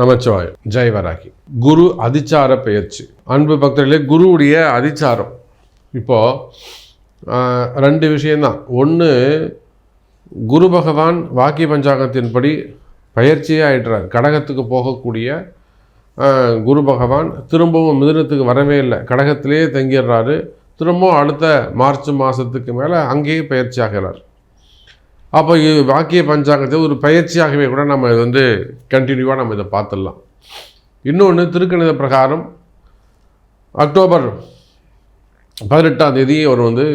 நமச்சிவாயம். ஜெய்வராகி குரு அதிச்சார பெயர்ச்சி. அன்பு பக்தர்களே குருவுடைய அதிச்சாரம். இப்போது ரெண்டு விஷயந்தான் ஒன்று குரு பகவான் வாக்கிய பஞ்சாங்கத்தின்படி பயிற்சியே ஆகிடுறார் கடகத்துக்கு போகக்கூடிய குரு பகவான் திரும்பவும் மிதுனத்துக்கு வரவே இல்லை. கடகத்திலேயே தங்கிடுறாரு. திரும்பவும் அடுத்த மார்ச் மாதத்துக்கு மேலே அங்கேயே பயிற்சி ஆகிறார். அப்போ வாக்கிய பஞ்சாங்கத்தை ஒரு பயிற்சியாகவே கூட நம்ம இது வந்து கண்டினியூவாக நம்ம இதை பார்த்துடலாம். இன்னொன்று திருக்கணித பிரகாரம் அக்டோபர் பதினெட்டாம் தேதி அவர் வந்து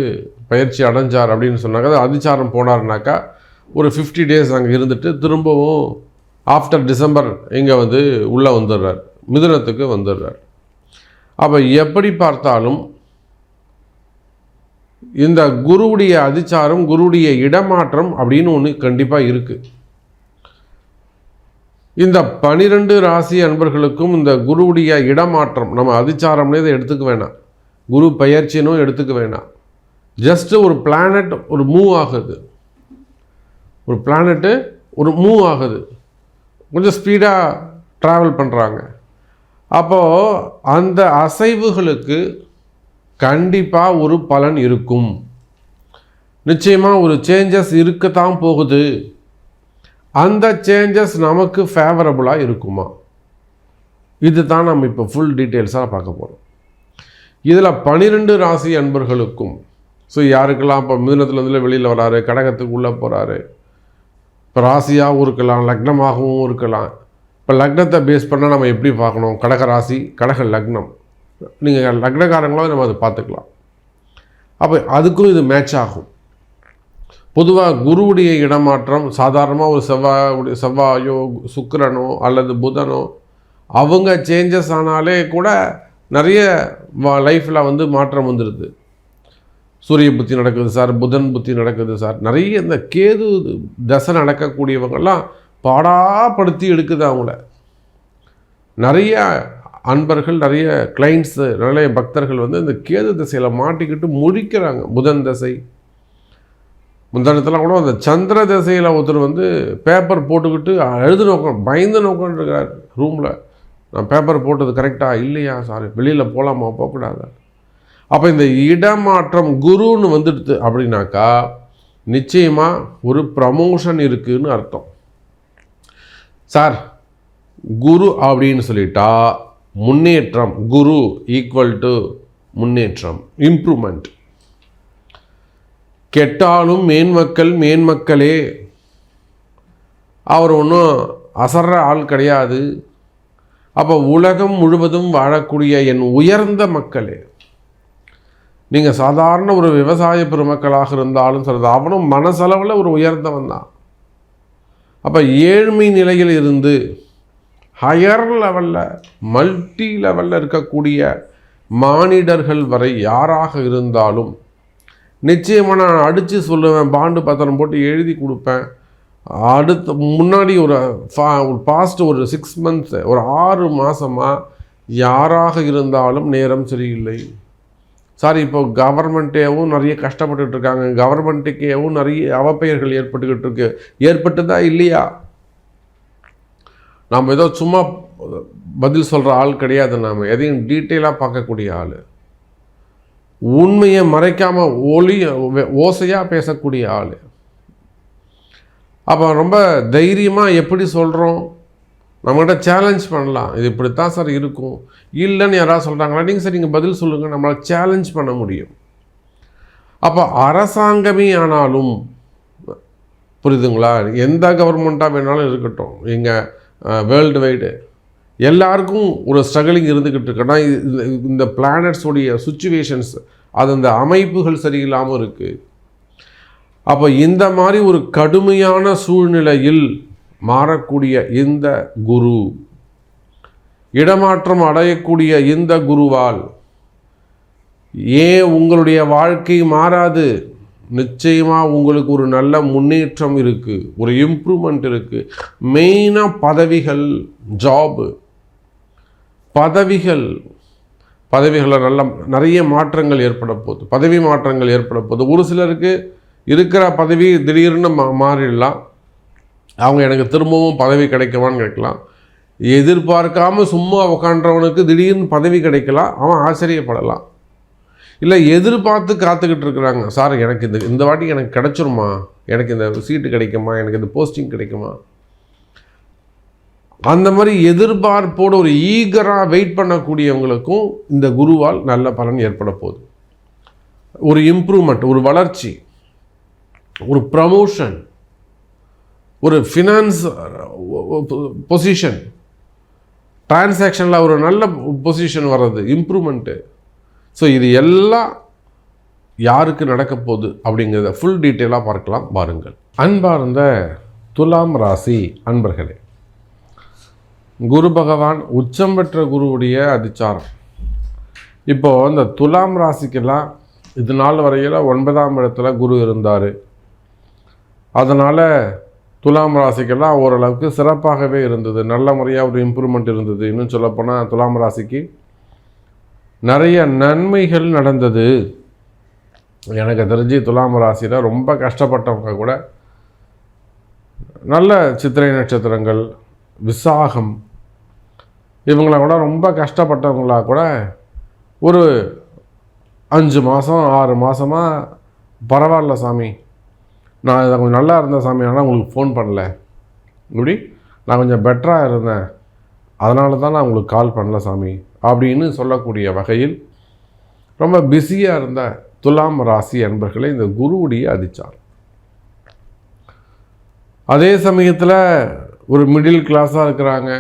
பயிற்சி அடைஞ்சார் அப்படின்னு சொன்னாங்க. அது அதிச்சாரம் போனார்னாக்கா ஒரு ஃபிஃப்டி டேஸ் அங்கே இருந்துட்டு திரும்பவும் ஆஃப்டர் டிசம்பர் இங்கே வந்து உள்ளே வந்துடுறார். மிதுனத்துக்கு வந்துடுறார். அப்போ எப்படி பார்த்தாலும் இந்த குருவுடைய அதிச்சாரம் குருவுடைய இடமாற்றம் அப்படின்னு ஒன்று கண்டிப்பாக இருக்குது இந்த பனிரெண்டு ராசி அன்பர்களுக்கும் இந்த குருவுடைய இடமாற்றம் நம்ம அதிச்சாரம்னே இதை எடுத்துக்க வேணாம். குரு பயிற்சினும் எடுத்துக்க வேணாம். ஜஸ்ட்டு ஒரு பிளானட் ஒரு மூவ் ஆகுது. ஒரு பிளானட்டு ஒரு மூவ் ஆகுது. கொஞ்சம் ஸ்பீடாக ட்ராவல் பண்ணுறாங்க அப்போது அந்த அசைவுகளுக்கு கண்டிப்பாக ஒரு பலன் இருக்கும். நிச்சயமாக ஒரு சேஞ்சஸ் இருக்கத்தான் போகுது. அந்த சேஞ்சஸ் நமக்கு ஃபேவரபுளாக இருக்குமா? இது தான் நம்ம இப்போ ஃபுல் டீட்டெயில்ஸாக பார்க்க போகிறோம் இதில் பனிரெண்டு ராசி அன்பர்களுக்கும் ஸோ யாருக்கெல்லாம் இப்போ மிதனத்துலேருந்து வெளியில் வராரு கடகத்துக்கு உள்ளே போகிறாரு இப்போ ராசியாகவும் இருக்கலாம் லக்னமாகவும் இருக்கலாம். இப்போ லக்னத்தை பேஸ் பண்ணால் நம்ம எப்படி பார்க்கணும்? கடக ராசி கடக லக்னம். நீங்கள் லக்னகாரங்களாக நம்ம அதை பார்த்துக்கலாம். அப்போ அதுக்கும் இது மேட்ச் ஆகும். பொதுவாக குருவுடைய இடமாற்றம் சாதாரணமாக ஒரு செவ்வாய் செவ்வாயோ சுக்கரனோ அல்லது புதனோ அவங்க சேஞ்சஸ் ஆனாலே கூட நிறைய லைஃப்பில் வந்து மாற்றம் வந்துடுது சூரிய புத்தி நடக்குது சார் புதன் புத்தி நடக்குது சார். நிறைய இந்த கேது தசை நடக்கக்கூடியவங்கெல்லாம் பாடாப்படுத்தி எடுக்குது அவங்கள. நிறைய அன்பர்கள் நிறைய கிளைண்ட்ஸு நிறைய பக்தர்கள் வந்து இந்த கேது திசையில் மாட்டிக்கிட்டு முழிக்கிறாங்க. புதன் தசை. முந்தானத்தில் கூட அந்த சந்திர திசையில் ஒருத்தர் வந்து பேப்பர் போட்டுக்கிட்டு எழுது நோக்கம் பயந்து நோக்கம்ன்றிருக்கிறார் ரூமில் நான் பேப்பர் போட்டது கரெக்டாக இல்லையா? சாரி வெளியில் போகலாமா போகக்கூடாது? அப்போ இந்த இடமாற்றம் குருன்னு வந்துடுது அப்படின்னாக்கா நிச்சயமாக ஒரு ப்ரமோஷன் இருக்குதுன்னு அர்த்தம். சார் குரு அப்படின்னு சொல்லிட்டா முன்னேற்றம் குரு ஈக்குவல் டு முன்னேற்றம் இம்ப்ரூவ்மெண்ட் கெட்டாலும் மேன்மக்கள் மேன்மக்களே அவர் ஒன்றும் அசர்ற ஆள் கிடையாது. அப்போ உலகம் முழுவதும் வாழக்கூடிய என் உயர்ந்த மக்களே நீங்கள் சாதாரண ஒரு விவசாய பெருமக்களாக இருந்தாலும் சரி அவனும் மனசளவில் ஒரு உயர்ந்தவன் தான். அப்போ ஏழ்மை நிலையில் இருந்து ஹையர் லெவலில் மல்டி லெவலில் இருக்கக்கூடிய மானிடர்கள் வரை யாராக இருந்தாலும் நிச்சயமாக நான் அடித்து சொல்லுவேன் பாண்டு பத்திரம் போட்டு எழுதி கொடுப்பேன். அடுத்த முன்னாடி ஒரு ஃபா ஒரு பாஸ்ட் ஒரு சிக்ஸ் மந்த்ஸ் ஒரு ஆறு மாதமாக யாராக இருந்தாலும் நேரம் சரியில்லை. சாரி இப்போ கவர்மெண்ட்டேவும் நிறைய கஷ்டப்பட்டுட்ருக்காங்க கவர்மெண்ட்டுக்கேவும் நிறைய அவப்பெயர்கள் ஏற்பட்டுக்கிட்டு இருக்கு. ஏற்பட்டுதா இல்லையா? நாம் ஏதோ சும்மா பதில் சொல்கிற ஆள் கிடையாது நாம். எதையும் டீட்டெயிலாக பார்க்கக்கூடிய ஆள். உண்மையை மறைக்காமல் ஒளி ஓசையாக பேசக்கூடிய ஆள். அப்போ ரொம்ப தைரியமாக எப்படி சொல்கிறோம் நம்மகிட்ட சேலஞ்ச் பண்ணலாம். இது இப்படித்தான் சார் இருக்கும். இல்லைன்னு யாராவது சொல்கிறாங்களா நீங்கள் சார் நீங்கள் பதில் சொல்லுங்கள் நம்மளால் சேலஞ்ச் பண்ண முடியும். அப்போ அரசாங்கமே ஆனாலும் புரியுதுங்களா? எந்த கவர்மெண்ட்டாக வேணாலும் இருக்கட்டும். எங்கள் வேர்ல்டு வைடு எல்லாருக்கும் ஒரு ஸ்ட்ரகிளிங் இருந்துக்கிட்டு இருக்குன்னா இது- இந்த பிளானட்ஸோடைய சுச்சுவேஷன்ஸ் அது அந்த அமைப்புகள் சரியில்லாமல் இருக்குது அப்போ இந்த மாதிரி ஒரு கடுமையான சூழ்நிலையில் மாறக்கூடிய இந்த குரு இடமாற்றம் அடையக்கூடிய இந்த குருவால் ஏன் உங்களுடைய வாழ்க்கை மாறாது? நிச்சயமாக உங்களுக்கு ஒரு நல்ல முன்னேற்றம் இருக்குது ஒரு இம்ப்ரூவ்மெண்ட் இருக்குது மெயினாக பதவிகள் ஜாபு பதவிகள். பதவிகளில் நல்ல நிறைய மாற்றங்கள் ஏற்பட போகுது. பதவி மாற்றங்கள் ஏற்பட போகுது. ஒரு சிலருக்கு இருக்கிற பதவி திடீர்னு மா மாறிடலாம். அவங்க எனக்கு திரும்பவும் பதவி கிடைக்குமான்னு கேட்கலாம். எதிர்பார்க்காம சும்மா உக்காண்டவனுக்கு திடீர்னு பதவி கிடைக்கலாம். அவன் ஆச்சரியப்படலாம். இல்லை எதிர்பார்த்து காத்துக்கிட்டு இருக்கிறாங்க. சார் எனக்கு இந்த இந்த வாட்டி எனக்கு கிடச்சிருமா? எனக்கு இந்த சீட்டு கிடைக்குமா? எனக்கு இந்த போஸ்டிங் கிடைக்குமா? அந்த மாதிரி எதிர்பார்ப்போடு ஒரு ஈகராக வெயிட் பண்ணக்கூடியவங்களுக்கும் இந்த குருவால் நல்ல பலன் ஏற்பட போகுது. ஒரு இம்ப்ரூவ்மெண்ட் ஒரு வளர்ச்சி ஒரு ப்ரமோஷன் ஒரு ஃபினான்ஸ் பொசிஷன் டிரான்சாக்ஷனில் ஒரு நல்ல பொசிஷன் வர்றது இம்ப்ரூவ்மெண்ட்டு ஸோ இது எல்லாம் யாருக்கு நடக்க போகுது அப்படிங்கிறத ஃபுல் டீட்டெயிலாக பார்க்கலாம் பாருங்கள். அன்பார்ந்த துலாம் ராசி அன்பர்களே குரு பகவான் உச்சம் பெற்ற குருவுடைய அதிச்சாரம். இப்போது இந்த துலாம் ராசிக்கெல்லாம் இது நாள் வரையில் ஒன்பதாம் இடத்துல குரு இருந்தார். அதனால் துலாம் ராசிக்கெல்லாம் ஓரளவுக்கு சிறப்பாகவே இருந்தது. நல்ல முறையாக ஒரு இம்ப்ரூவ்மெண்ட் இருந்தது. இன்னும் சொல்லப்போனால் துலாம் ராசிக்கு நிறைய நன்மைகள் நடந்தது. எனக்கு தெரிஞ்சு துலாம் ராசியில் ரொம்ப கஷ்டப்பட்டவங்க கூட நல்ல சித்திரை நட்சத்திரங்கள் விசாகம் இவங்கள கூட ரொம்ப கஷ்டப்பட்டவங்களா கூட ஒரு அஞ்சு மாதம் ஆறு மாதமாக பரவாயில்ல சாமி. நான் இதை கொஞ்சம் நல்லா இருந்தேன் சாமி ஆனால் உங்களுக்கு ஃபோன் பண்ணல. இப்படி நான் கொஞ்சம் பெட்டராக இருந்தேன். அதனால தான் நான் உங்களுக்கு கால் பண்ணல சாமி. அப்படின்னு சொல்லக்கூடிய வகையில் ரொம்ப பிஸியாக இருந்த துலாம் ராசி அன்பர்களை இந்த குருவுடைய அதிச்சார் அதே சமயத்தில் ஒரு மிடில் கிளாஸாக இருக்கிறாங்க.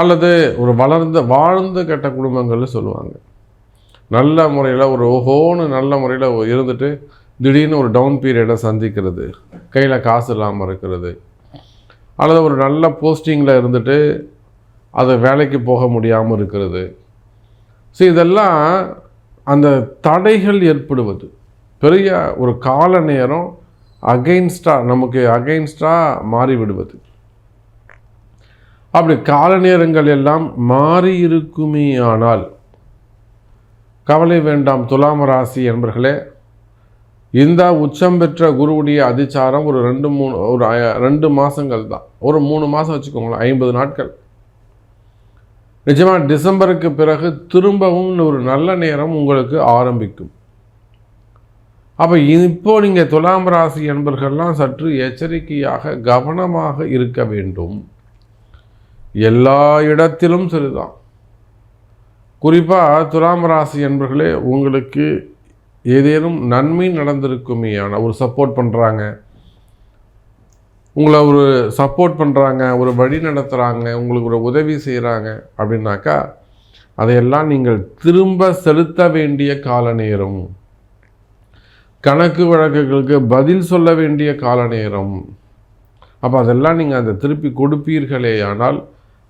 அல்லது ஒரு வளர்ந்த வாழ்ந்து கெட்ட குடும்பங்கள்னு சொல்லுவாங்க. நல்ல முறையில் ஒரு ஓஹோன்னு நல்ல முறையில் இருந்துட்டு திடீர்னு ஒரு டவுன் பீரியடை சந்திக்கிறது. கையில் காசு இல்லாமல் இருக்கிறது. அல்லது ஒரு நல்ல போஸ்டிங்கில் இருந்துட்டு அதை வேலைக்கு போக முடியாமல் இருக்கிறது. ஸோ இதெல்லாம் அந்த தடைகள் ஏற்படுவது. பெரிய ஒரு கால நேரம் அகெயின்ஸ்டாக நமக்கு அகெயின்ஸ்டாக மாறிவிடுவது. அப்படி கால நேரங்கள் எல்லாம் மாறி இருக்குமே ஆனால் கவலை வேண்டாம் துலாம ராசி என்பர்களே. இந்த உச்சம் பெற்ற குருவுடைய அதிச்சாரம் ஒரு ரெண்டு மூணு ஒரு ரெண்டு மாதங்கள் தான். ஒரு மூணு மாதம் வச்சுக்கோங்களேன் ஐம்பது நாட்கள். நிஜமாக டிசம்பருக்கு பிறகு திரும்பவும் ஒரு நல்ல நேரம் உங்களுக்கு ஆரம்பிக்கும். அப்போ இப்போ நீங்கள் துலாம் ராசி என்பர்கள்லாம் சற்று எச்சரிக்கையாக கவனமாக இருக்க வேண்டும். எல்லா இடத்திலும் சரிதான் குறிப்பாக துலாம் ராசி என்பர்களே உங்களுக்கு ஏதேனும் நன்மை நடந்திருக்குமே ஆனால் ஒரு சப்போர்ட் பண்ணுறாங்க உங்களை ஒரு சப்போர்ட் பண்ணுறாங்க ஒரு வழி நடத்துகிறாங்க உங்களுக்கு ஒரு உதவி செய்கிறாங்க அப்படின்னாக்கா அதையெல்லாம் நீங்கள் திரும்ப செலுத்த வேண்டிய கால நேரம். கணக்கு வழக்குகளுக்கு பதில் சொல்ல வேண்டிய கால நேரம். அப்போ அதெல்லாம் நீங்கள் அந்த திருப்பி கொடுப்பீர்களே ஆனால்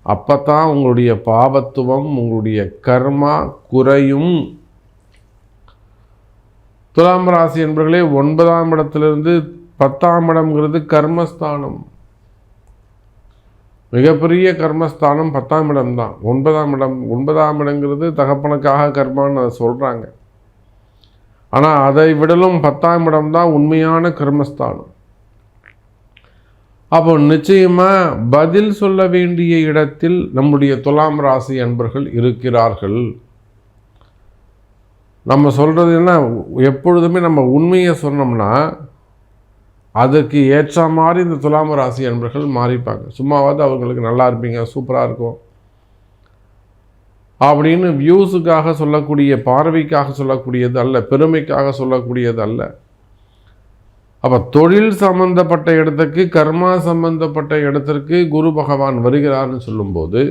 அப்போ தான் உங்களுடைய பாவத்துவம் உங்களுடைய கர்மா குறையும். துலாம் ராசி என்பர்களே ஒன்பதாம் இடத்திலிருந்து பத்தாம் இடம்ங்கிறது கர்மஸ்தானம். மிகப்பெரிய கர்மஸ்தானம் பத்தாம் இடம் தான் ஒன்பதாம் இடம் ஒன்பதாம் இடங்கிறது தகப்பனுக்காக கர்மான்னு அதை சொல்கிறாங்க ஆனால் அதை விடலும் பத்தாம் இடம் தான் உண்மையான கர்மஸ்தானம். அப்போ நிச்சயமாக பதில் சொல்ல வேண்டிய இடத்தில் நம்முடைய துலாம் ராசி அன்பர்கள் இருக்கிறார்கள். நம்ம சொல்கிறது என்ன? எப்பொழுதுமே நம்ம உண்மையை சொன்னோம்னா அதுக்கு ஏற்ற மாதிரி இந்த துலாம ராசி அன்பர்கள் மாறிப்பாங்க. சும்மாவது அவங்களுக்கு நல்லா இருப்பீங்க சூப்பராக இருக்கும். அப்படின்னு வியூஸுக்காக சொல்லக்கூடிய பார்வைக்காக சொல்லக்கூடியது அல்ல பெருமைக்காக சொல்லக்கூடியது அல்ல. அப்போ தொழில் சம்பந்தப்பட்ட இடத்துக்கு கர்மா சம்பந்தப்பட்ட இடத்திற்கு குரு பகவான் வருகிறார்னு சொல்லும்போது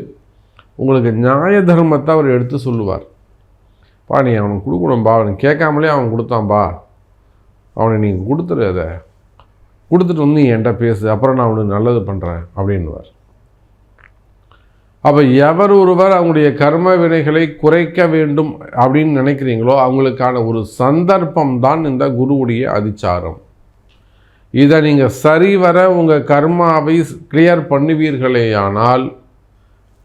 உங்களுக்கு நியாய தர்மத்தை அவர் எடுத்து சொல்லுவார். பா நீ அவனுக்கு கொடுக்கணும்பா அவனுக்கு கேட்காமலே அவன் கொடுத்தான்பா அவனை நீங்கள் கொடுத்துரு அதை கொடுத்துட்டு வந்து என்கிட்ட பேசு அப்புறம் நான் உனக்கு நல்லது பண்ணுறேன் அப்படின்வார் அப்போ எவர் ஒருவர் அவங்களுடைய கர்ம வினைகளை குறைக்க வேண்டும் அப்படின்னு நினைக்கிறீங்களோ அவங்களுக்கான ஒரு சந்தர்ப்பம் தான் இந்த குருவுடைய அதிச்சாரம். இதை நீங்கள் சரிவர உங்கள் கர்மாவை கிளியர் பண்ணுவீர்களேயானால்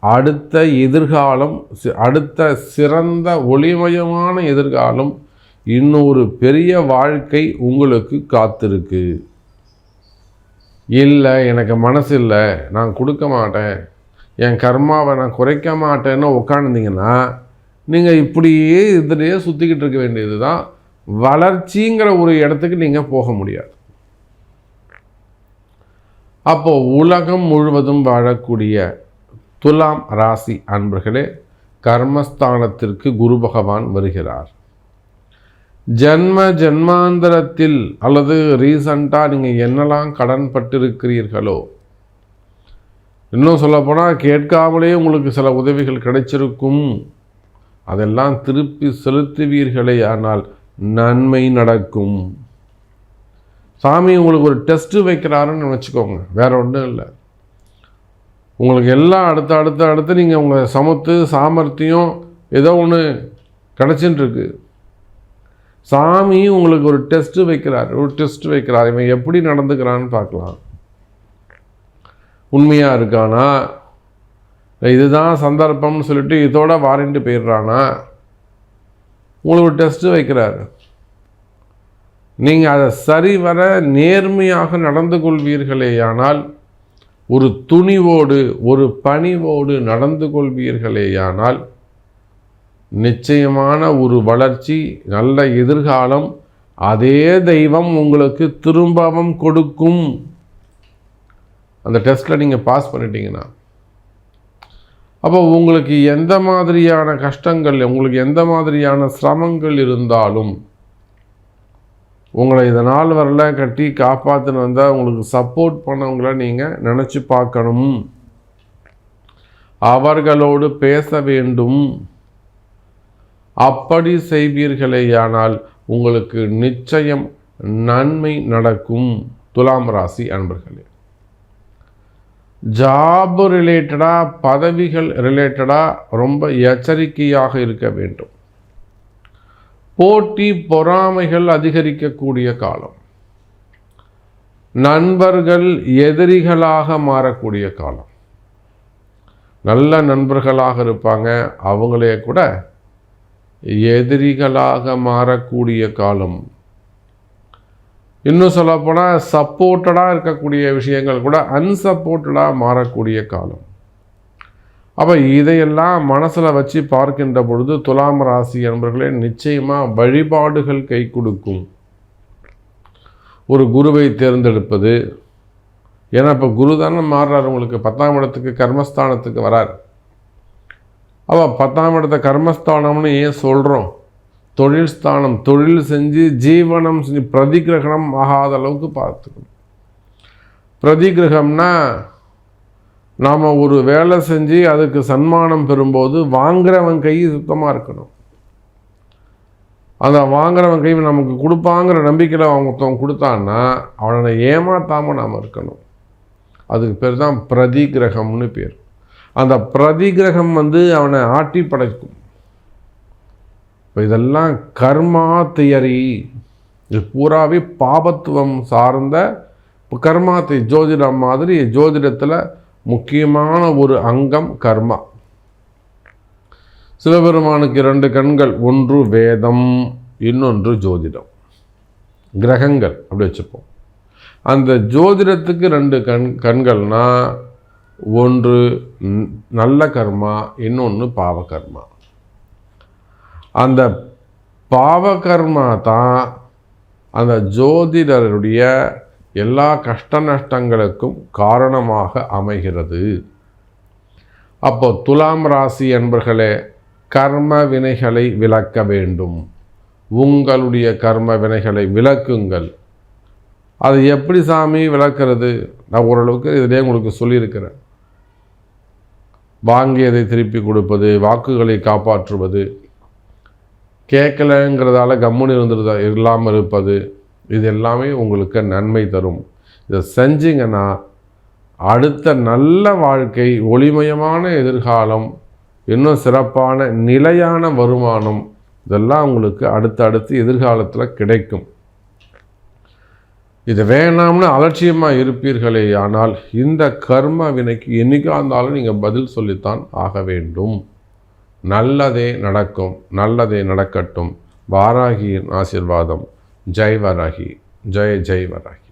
அடுத்த எதிர்காலம் அடுத்த சிறந்த ஒளிமயமான எதிர்காலம் இன்னொரு பெரிய வாழ்க்கை உங்களுக்கு காத்திருக்கு. இல்லை எனக்கு மனசு இல்லை. நான் கொடுக்க மாட்டேன். என் கர்மாவை நான் குறைக்க மாட்டேன்னு உட்காந்துங்கன்னா நீங்கள் இப்படியே இதுலேயே சுற்றிக்கிட்டு இருக்க வேண்டியது தான் வளர்ச்சிங்கிற ஒரு இடத்துக்கு நீங்கள் போக முடியாது. அப்போது உலகம் முழுவதும் வாழக்கூடிய துலாம் ராசி அன்பர்களே கர்மஸ்தானத்திற்கு குரு பகவான் வருகிறார். ஜன்ம ஜென்மாந்தரத்தில் அல்லது ரீசண்டாக நீங்கள் என்னெல்லாம் கடன் பட்டிருக்கிறீர்களோ இன்னும் சொல்லப்போனால் கேட்காமலே உங்களுக்கு சில உதவிகள் கிடைச்சிருக்கும். அதெல்லாம் திருப்பி செலுத்துவீர்களே ஆனால் நன்மை நடக்கும். சாமி உங்களுக்கு ஒரு டெஸ்ட்டு வைக்கிறாருன்னு நினச்சிக்கோங்க வேற ஒன்றும் இல்லை. உங்களுக்கு எல்லாம் அடுத்து அடுத்து அடுத்து நீங்கள் உங்கள் சமத்து சாமர்த்தியம் ஏதோ ஒன்று கிடச்சின்னு சாமி உங்களுக்கு ஒரு டெஸ்ட்டு வைக்கிறார். ஒரு டெஸ்ட் வைக்கிறார். இவன் எப்படி நடந்துக்கிறான்னு பார்க்கலாம். உண்மையாக இருக்கானா? இதுதான் சந்தர்ப்பம்னு சொல்லிட்டு இதோட வாரண்ட்டு போயிடுறானா? உங்களுக்கு ஒரு டெஸ்ட்டு வைக்கிறாரு. நீங்கள் அதை சரிவர நேர்மையாக நடந்து கொள்வீர்களேயானால் ஒரு துணிவோடு ஒரு பணிவோடு நடந்து கொள்வீர்களேயானால் நிச்சயமான ஒரு வளர்ச்சி நல்ல எதிர்காலம் அதே தெய்வம் உங்களுக்கு திரும்பவும் கொடுக்கும். அந்த டெஸ்ட்டில் நீங்கள் பாஸ் பண்ணிட்டீங்கன்னா அப்போ உங்களுக்கு எந்த மாதிரியான கஷ்டங்கள் உங்களுக்கு எந்த மாதிரியான சிரமங்கள் இருந்தாலும் உங்களை இதனால் வரல கட்டி காப்பாற்றுன்னு வந்தால் உங்களுக்கு சப்போர்ட் பண்ணவங்கள நீங்கள் நினச்சி பார்க்கணும். அவர்களோடு பேச வேண்டும். அப்படி செய்வீர்களேயானால் உங்களுக்கு நிச்சயம் நன்மை நடக்கும். துலாம் ராசி அன்பர்களே. ஜாப் ரிலேட்டடாக பதவிகள் ரிலேட்டடாக ரொம்ப எச்சரிக்கையாக இருக்க வேண்டும். போட்டி பொறாமைகள் அதிகரிக்கக்கூடிய காலம். நண்பர்கள் எதிரிகளாக மாறக்கூடிய காலம். நல்ல நண்பர்களாக இருப்பாங்க. அவங்களே கூட எதிரிகளாக மாறக்கூடிய காலம். இன்னும் சொல்லப்போனால் சப்போர்ட்டடாக இருக்கக்கூடிய விஷயங்கள் கூட அன்சப்போர்ட்டடாக மாறக்கூடிய காலம். அப்போ இதையெல்லாம் மனசில் வச்சு பார்க்கின்ற பொழுது துலாம் ராசி என்பர்களே நிச்சயமாக வழிபாடுகள் கை கொடுக்கும். ஒரு குருவை தேர்ந்தெடுப்பது. ஏன்னா இப்போ குரு தானே மாறுறார் உங்களுக்கு. பத்தாம் இடத்துக்கு கர்மஸ்தானத்துக்கு வரார். அப்போ பத்தாம் இடத்த கர்மஸ்தானம்னு ஏன் சொல்கிறோம் தொழில் ஸ்தானம் தொழில் செஞ்சு ஜீவனம் செஞ்சு பிரதிகிரகணம் ஆகாத அளவுக்கு பார்த்துக்கணும். பிரதிகிரகம்னா நாம் ஒரு வேலை செஞ்சு அதுக்கு சன்மானம் பெறும்போது வாங்குறவன் கை சுத்தமாக இருக்கணும். அந்த வாங்குறவன் கை நமக்கு கொடுப்பாங்கிற நம்பிக்கையில் அவங்க கொடுத்தான்னா அவனை ஏமாத்தாமல் நாம் இருக்கணும். அதுக்கு பேர் தான் பிரதிகிரகம்னு பேர். அந்த பிரதிகிரகம் வந்து அவனை ஆட்டி படைக்கும். இப்போ இதெல்லாம் கர்மா தியரி. இது பூராவே பாபத்துவம் சார்ந்த கர்மாத்தை ஜோதிடம் மாதிரி ஜோதிடத்தில் முக்கியமான ஒரு அங்கம் கர்மா. சிவபெருமானுக்கு இரண்டு கண்கள் ஒன்று வேதம் இன்னொன்று ஜோதிடம். கிரகங்கள் அப்படி வச்சுப்போம். அந்த ஜோதிடத்துக்கு ரெண்டு கண் கண்கள்னால் ஒன்று நல்ல கர்மா இன்னொன்று பாவகர்மா. அந்த பாவகர்மா தான் அந்த ஜோதிடருடைய எல்லா கஷ்ட நஷ்டங்களுக்கும் காரணமாக அமைகிறது. அப்போ துலாம் ராசி என்பர்களே கர்ம வினைகளை விளக்க வேண்டும். உங்களுடைய கர்ம வினைகளை விளக்குங்கள். அது எப்படி சாமி விளக்கிறது? நான் ஓரளவுக்கு இதிலே உங்களுக்கு சொல்லியிருக்கிறேன். வாங்கியதை திருப்பி கொடுப்பது வாக்குகளை காப்பாற்றுவது கேட்கலங்கிறதால கம்முன்னு இருந்துருதா இல்லாமல் இருப்பது இது எல்லாமே உங்களுக்கு நன்மை தரும். இதை செஞ்சிங்கன்னா அடுத்த நல்ல வாழ்க்கை ஒளிமயமான எதிர்காலம் இன்னும் சிறப்பான நிலையான வருமானம் இதெல்லாம் உங்களுக்கு அடுத்து அடுத்து எதிர்காலத்தில் கிடைக்கும். இது வேணாம்னு அலட்சியமாக இருப்பீர்களே ஆனால் இந்த கர்ம வினைக்கு என்றைக்காக இருந்தாலும் நீங்கள் பதில் சொல்லித்தான் ஆக வேண்டும். நல்லதே நடக்கும் நல்லதே நடக்கட்டும். வாராகியின் ஆசிர்வாதம். ஜெய் வராகி. ஜெய ஜெய் வராகி.